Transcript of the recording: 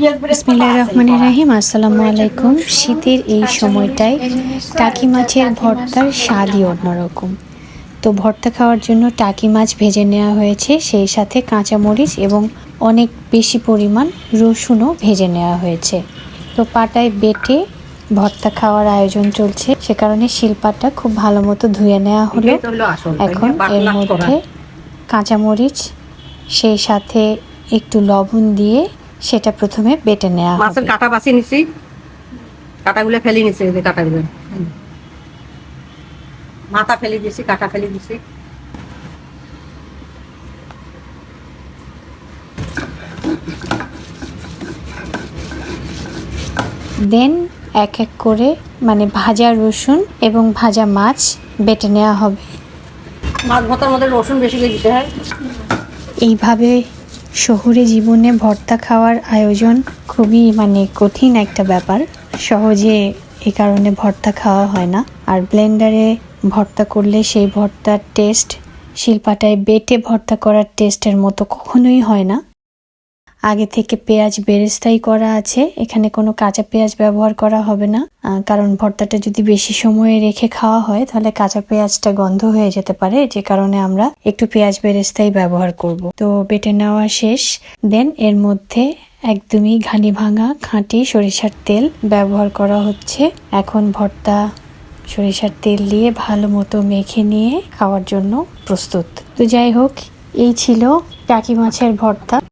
বিসমিল্লাহ রহমান রাহিম। আসসালামু আলাইকুম। শীতের এই সময়টায় টাকি মাছের ভর্তার স্বাদই অন্যরকম। তো ভর্তা খাওয়ার জন্য টাকি মাছ ভেজে নেওয়া হয়েছে। সেই সাথে কাঁচামরিচ এবং অনেক বেশি পরিমাণ রসুনও ভেজে নেওয়া হয়েছে। তো পাটায় বেটে ভর্তা খাওয়ার আয়োজন চলছে। সে কারণে শিলপাটা খুব ভালো মতো ধুয়ে নেওয়া হলো। এখন এর মধ্যে কাঁচামরিচ সেই সাথে একটু লবণ দিয়ে সেটা প্রথমে বেটে নেওয়া মাছের কাটা বাছি নিছি। কাটাগুলো ফেলে নিছি এই কাটাগুলো। মাথা ফেলে দিছি কাটা ফেলে দিছি দেন এক এক করে মানে ভাজা রসুন এবং ভাজা মাছ বেটে নেওয়া হবে। মাছ ভাতার মধ্যে রসুন বেশি করে দিতে হয়। এইভাবে শহুরে জীবনে ভর্তা খাওয়ার আয়োজন খুবই মানে কঠিন একটা ব্যাপার। সহজে এ কারণে ভর্তা খাওয়া হয় না। আর ব্লেন্ডারে ভর্তা করলে সেই ভর্তার টেস্ট, শিল্পাটায় বেটে ভর্তা করার টেস্টের মতো কখনোই হয় না। আগে থেকে পেঁয়াজ বেরেস্তাই করা আছে। এখানে কোনো কাঁচা পেঁয়াজ ব্যবহার করা হবে না। কারণ ভর্তাটা যদি বেশি সময় রেখে খাওয়া হয়, তাহলে কাঁচা পেঁয়াজটা গন্ধ হয়ে যেতে পারে। যে কারণে আমরা একটু পেঁয়াজ বেরেস্তাই ব্যবহার করব। তো বেটে নেওয়া শেষ। দেন এর মধ্যে একদমই ঘানি ভাঙা খাঁটি সরিষার তেল ব্যবহার করা হচ্ছে। এখন ভর্তা সরিষার তেল দিয়ে ভালো মতো মেখে নিয়ে খাওয়ার জন্য প্রস্তুত। তো যাই হোক, এই ছিল টাকি মাছের ভর্তা।